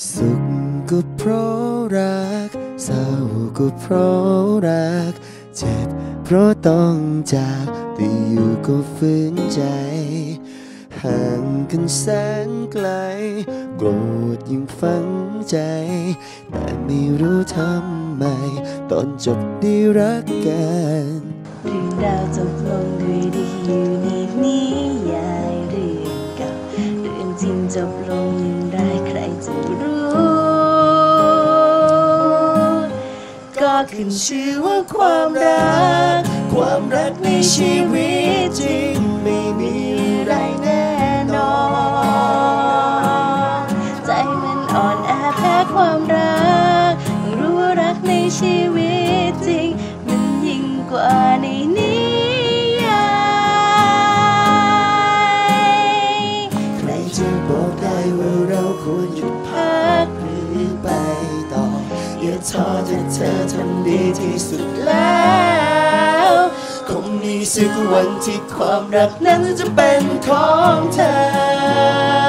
สุขก็เพราะรัก เศร้าก็เพราะรัก เจ็บเพราะต้องจากแต่อยู่ก็ฝืนใจ ห่างกันแสนไกล โกรธยิ่งฝังใจ แต่ไม่รู้ทำไม ตอนจบได้รักกันเรื่องราวจบลงด้วยดีอยู่ในนิยายเรื่องเก่าเรื่องจริงจบลงอย่างไรใครจะรู้ ขึ้นชื่อว่าความรัก ความรักในชีวิตจริงไม่มีอะไรแน่นอน ใจมันอ่อนแอแพ้ความรัก รู้ว่ารักในชีวิตจริง มันยิ่งกว่าในนิยายใครจะบอกได้ว่าเราควรหยุดพัก ท้อถ้าเธอทำดีที่สุดแล้วคงมีสักวันที่ความรักนั้นจะเป็นของเธอ